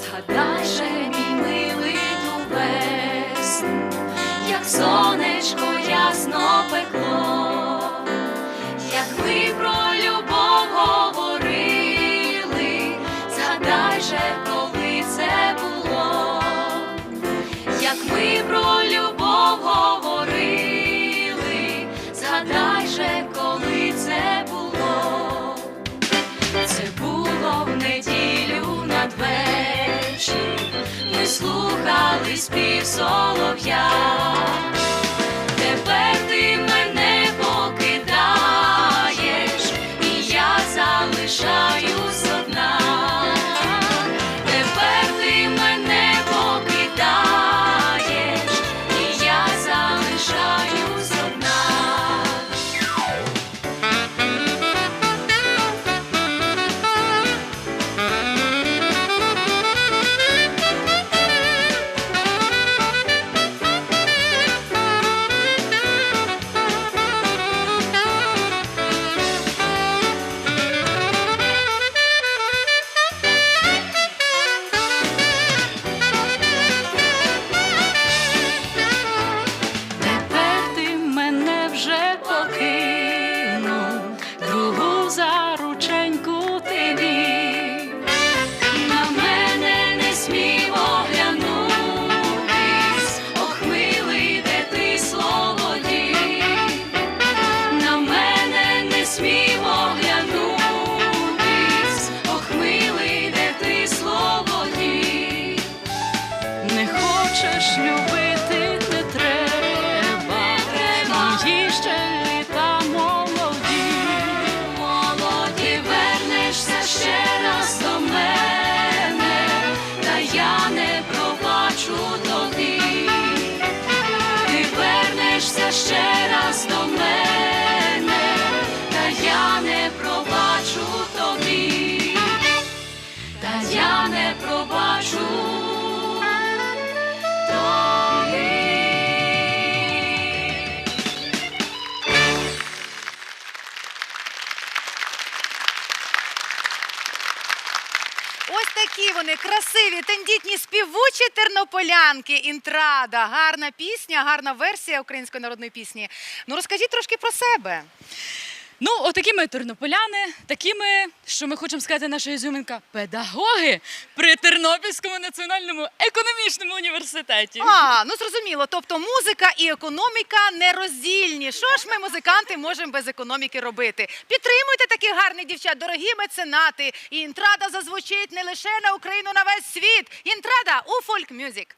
Згадай мій милий ту як сонечко ясно пекло, як ми про слухали спів солов'я. Мої ще літа молоді. Молоді вернешся ще раз до мене, та я не пробачу тобі. Ти вернешся ще раз до мене, та я не пробачу тобі. Та я не пробачу Ось такі вони красиві, тендітні співучі тернополянки. Інтрада. Гарна пісня, гарна версія української народної пісні. Ну розкажіть трошки про себе. Ну, отакі ми тернополяни, такі ми, що ми хочемо сказати, наша ізюминка, педагоги при Тернопільському національному економічному університеті. А, ну зрозуміло. Тобто музика і економіка нероздільні. Що ж ми, музиканти, можемо без економіки робити? Підтримуйте таких гарних дівчат, дорогі меценати. І інтрада зазвучить не лише на Україну, на весь світ. Інтрада у фольк мюзик.